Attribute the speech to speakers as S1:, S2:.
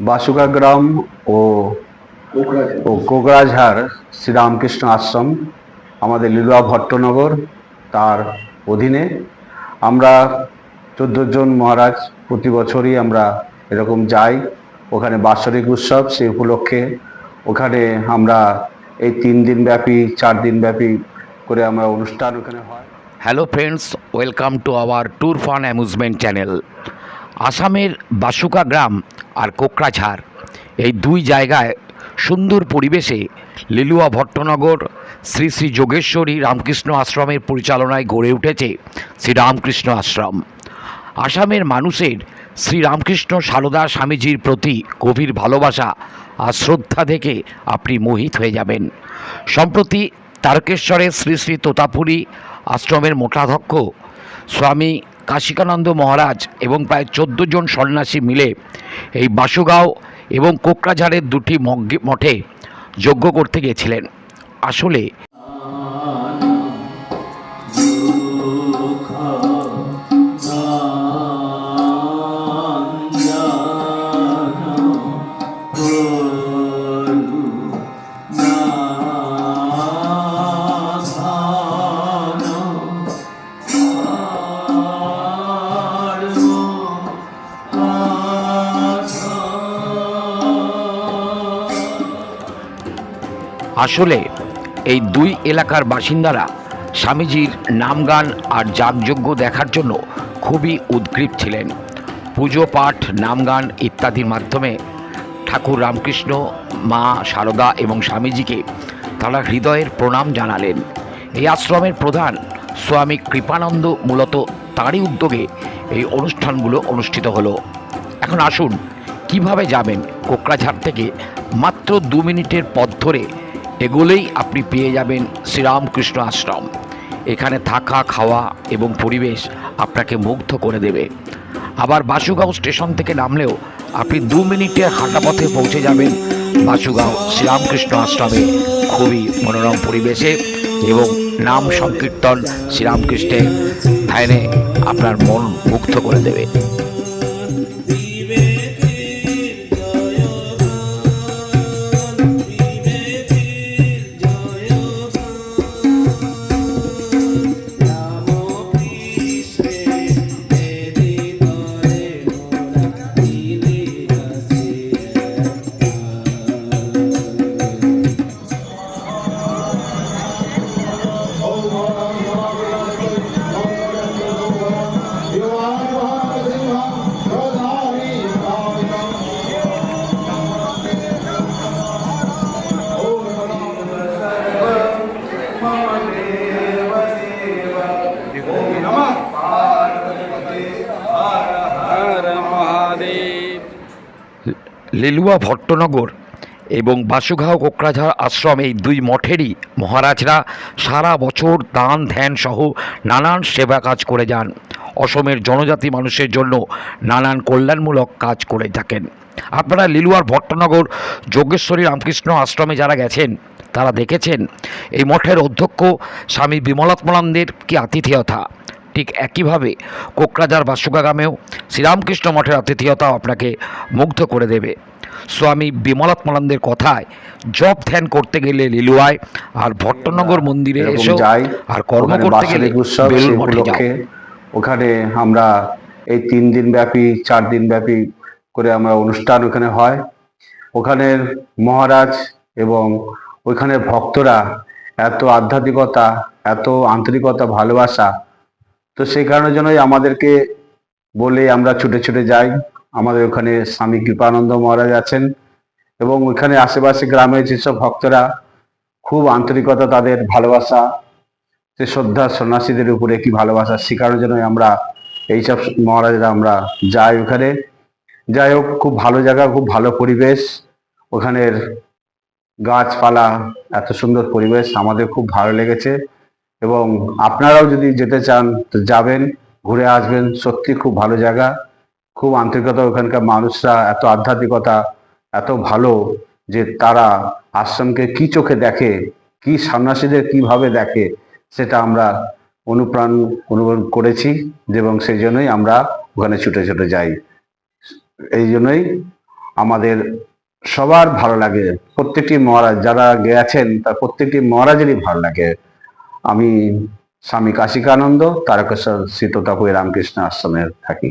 S1: বাসুকা গ্রাম ও ও কোকরাঝাড় শ্রীরামকৃষ্ণ আশ্রম আমাদের লিলুয়া ভট্টনগর তার অধীনে। আমরা চোদ্দ জন মহারাজ প্রতি বছরই আমরা এরকম যাই। ওখানে বাৎসরিক উৎসব সেই উপলক্ষে। ওখানে আমরা এই তিন দিন ব্যাপী চার দিন ব্যাপী করে আমরা অনুষ্ঠান ওখানে হয়।
S2: Hello friends welcome to our tour fun amusement channel আসামের বাসুকা গ্রাম আর কোকরাঝাড় এই দুই জায়গায় সুন্দর পরিবেশে লিলুয়া ভট্টনগর, শ্রী শ্রী যোগেশ্বরী রামকৃষ্ণ আশ্রমের পরিচালনায় গড়ে উঠেছে শ্রীরামকৃষ্ণ আশ্রম। আসামের মানুষের শ্রীরামকৃষ্ণ সারদা স্বামীজির প্রতি গভীর ভালোবাসা আর শ্রদ্ধা দেখে আপনি মোহিত হয়ে যাবেন। সম্প্রতি তারকেশ্বরের শ্রী শ্রী তোতাপুরী আশ্রমের মোটাধ্যক্ষ স্বামী কাশিকানন্দ মহারাজ এবং প্রায় চোদ্দ জন সন্ন্যাসী মিলে এই বাসুগাঁও এবং কোকরাঝাড়ের দুটি মঠে যজ্ঞ করতে গিয়েছিলেন আসলে আসলে এই দুই এলাকার বাসিন্দারা স্বামীজির নামগান আর যাগযজ্ঞ দেখার জন্য খুবই উদ্গ্রীব ছিলেন। পুজো পাঠ, নামগান ইত্যাদির মাধ্যমে ঠাকুর রামকৃষ্ণ, মা সারদা এবং স্বামীজিকে তারা হৃদয়ের প্রণাম জানালেন। এই আশ্রমের প্রধান স্বামী কৃপানন্দ মূলত তাঁরই উদ্যোগে এই অনুষ্ঠানগুলো অনুষ্ঠিত হলো। এখন আসুন, কীভাবে যাবেন কোকরাঝাড় থেকে মাত্র দু মিনিটের পথ ধরে এগুলোই আপনি পেয়ে যাবেন শ্রীরামকৃষ্ণ আশ্রম। এখানে থাকা, খাওয়া এবং পরিবেশ আপনাকে মুগ্ধ করে দেবে। আবার বাসুগাঁও স্টেশন থেকে নামলেও আপনি দু মিনিটের হাঁটা পথে পৌঁছে যাবেন বাসুগাঁও শ্রীরামকৃষ্ণ আশ্রমে। খুবই মনোরম পরিবেশে এবং নাম সংকীর্তন শ্রীরামকৃষ্ণের ধ্যানে আপনার মন মুগ্ধ করে দেবে। লেলুয়া ভট্টনগর এবং বাসুগাঁও কোকরাঝাড় আশ্রম এই দুই মঠেরই মহারাজরা সারা বছর দান, ধ্যান সহ নানান সেবা কাজ করে যান। অসমের জনজাতি মানুষের জন্য নানান কল্যাণমূলক কাজ করে থাকেন। আপনারা লিলুয়ার ভট্টনগর যোগেশ্বরী রামকৃষ্ণ আশ্রমে যারা গেছেন, তারা দেখেছেন, এই মঠের অধ্যক্ষ স্বামী বিমলাত্মানন্দের কি আতিথেয়তা। ঠিক একইভাবে কোকরাঝার বাসুকা গ্রামেও শ্রীরামকৃষ্ণ মঠের আতিথেয়তাও আপনাকে মুগ্ধ করে দেবে। স্বামী বিমলাত্মানন্দের কথায় জপ ধ্যান করতে গেলে লিলুয়ায় আর ভট্টনগর মন্দিরে এসেও
S1: যাই
S2: আর কর্ম করতে গেলে মঠে যাও।
S1: উপলক্ষে ওখানে আমরা এই তিন দিন ব্যাপী চার দিন ব্যাপী করে আমরা অনুষ্ঠান ওখানে হয়। ওখানের মহারাজ এবং ওইখানের ভক্তরা এত আধ্যাত্মিকতা এত আন্তরিকতা ভালোবাসা তো সেই কারণের জন্যই আমাদেরকে বলে আমরা ছুটে ছুটে যাই। আমাদের ওখানে স্বামী কৃপানন্দ মহারাজ আছেন এবং ওইখানে আশেপাশে গ্রামের যেসব ভক্তরা, খুব আন্তরিকতা তাদের ভালোবাসা, যে শ্রদ্ধা সন্ন্যাসীদের উপরে কি ভালোবাসা শেখানোর জন্য আমরা এইসব মহারাজরা আমরা যাই ওখানে। যাই হোক, খুব ভালো জায়গা, খুব ভালো পরিবেশ। ওখানের গাছপালা, এত সুন্দর পরিবেশ, আমাদের খুব ভালো লেগেছে। এবং আপনারাও যদি যেতে চান, তো যাবেন, ঘুরে আসবেন। সত্যি খুব ভালো জায়গা। খুব আন্তরিকতা ওখানকার মানুষরা, এত আধ্যাত্মিকতা, এত ভালো যে তারা আশ্রমকে কি চোখে দেখে, কি সন্ন্যাসীদের কীভাবে দেখে, সেটা আমরা অনুপ্রাণ, অনুভব করেছি এবং সেই জন্যই আমরা ওখানে ছুটে ছুটে যাই। এই জন্যই আমাদের সবার ভালো লাগে। প্রত্যেকটি মহারাজ, যারা গেছেন, তার প্রত্যেকটি মহারাজেরই ভালো লাগে। আমি স্বামী কাশিকানন্দ তারকেশ্বর শীততাপুর রামকৃষ্ণ আশ্রমে থাকি।